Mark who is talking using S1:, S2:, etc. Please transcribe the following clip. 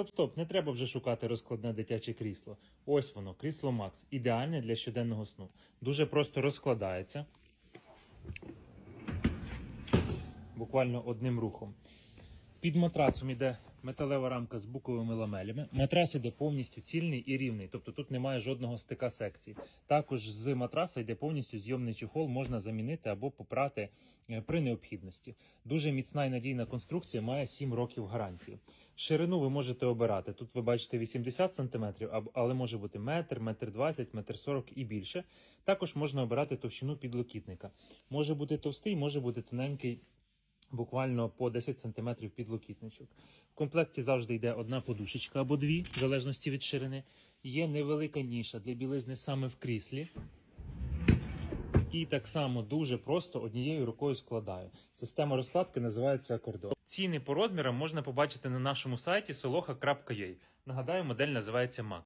S1: Стоп, стоп, не треба вже шукати розкладне дитяче крісло. Ось воно, крісло Макс. Ідеальне для щоденного сну. Дуже просто розкладається. Буквально одним рухом. Під матрацом іде металева рамка з буковими ламелями. Матрас іде повністю цільний і рівний, тобто тут немає жодного стика секцій. Також з матраса йде повністю зйомний чехол, можна замінити або попрати е, при необхідності. Дуже міцна і надійна конструкція має 7 років гарантії. Ширину ви можете обирати. Тут ви бачите 80 см, але може бути метр, метр 20, метр 40 і більше. Також можна обирати товщину підлокітника. Може бути товстий, може бути тоненький буквально по 10 см підлокітничок. В комплекті завжди йде одна подушечка або дві, в залежності від ширини. Є невелика ніша для білизни саме в кріслі. І так само дуже просто однією рукою складаю. Система розкладки називається акордон. Ціни по розмірам можна побачити на нашому сайті soloha.ua. Нагадаю, модель називається MAC.